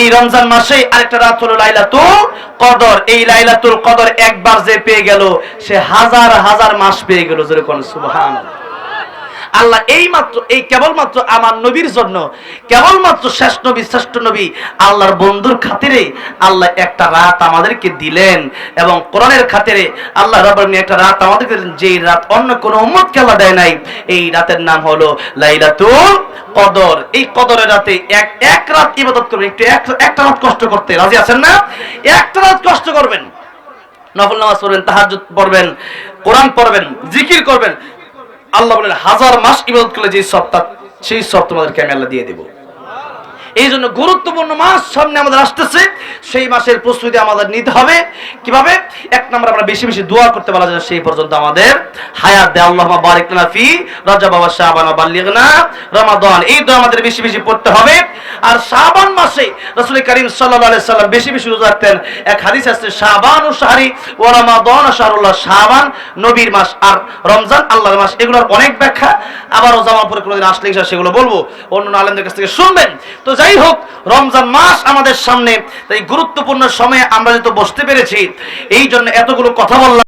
এই রমজান মাসে আরেকটা রাত হলো লাইলাতুল কদর। এই লাইলাতুল কদর একবার যে পেয়ে গেল, সে হাজার হাজার মাস পেয়ে গেল যেরকম সুবহানাল্লাহ। আল্লাহ এই মাত্র এই কেবলমাত্র আমার নবীর জন্য, কেবলমাত্র শ্রেষ্ঠ নবী শ্রেষ্ঠ নবী, আল্লাহর বন্ধুর খাতিরে আল্লাহ একটা রাত আমাদেরকে দিলেন এবং কোরআনের খাতিরে আল্লাহ আলামিন একটা রাত আমাদেরকে দিলেন, যেই রাত অন্য কোনো উম্মতকে আল্লাহ দেয় নাই। এই রাতের নাম হলো লাইলাতুল কদর। এই কদরের রাতে এক এক রাত ইবাদত করবেন। একটু একটা রাত কষ্ট করতে। রাজি আছেন না? একটা রাত কষ্ট করবেন। নফল নামাজ পড়বেন, তাহাজ্জুদ পড়বেন, কোরআন পড়বেন, জিকির করবেন। আল্লাহ বলেন, হাজার মাস ইবাদত করলে যে সপ্তাহ সেই সব তোমাদেরকে আমি আল্লাহ দিয়ে দেবো। এই জন্য গুরুত্বপূর্ণ মাস সামনে আমাদের আসতেছে। সেই মাসের প্রস্তুতি আমাদের নিতে হবে। কীভাবে? এক নম্বর আমরা বেশি বেশি দোয়া করতে বলা যায় সেই পর্যন্ত আমাদের হায়াত দে আল্লাহ বারিক লনা ফি রাজা বাবা শাবান বাল্লিগনা রমাদান। এই দোয়া আমাদের বেশি বেশি পড়তে হবে। আর শাবান মাসে রাসূল করিম আলাইহি সাল্লাম বেশি বেশি রোজা রাখতেন। এক হাদিস আছে, শাবান ও শাহরি ও রমাদান শাহরুল্লাহ। শাবান নবীর মাস আর রমজান আল্লাহর মাস, এগুলোর অনেক ব্যাখ্যা। আবারও জামালপুরে কোনোদিন আসলে সেগুলো বলব। অন্য আলেমদের কাছ থেকে শুনবেন। তো যাই হোক, রমজান মাস আমাদের সামনে। তাই গুরুত্বপূর্ণ সময়ে আমরা যেহেতু বসতে পেরেছি এই জন্য এতগুলো কথা বললাম।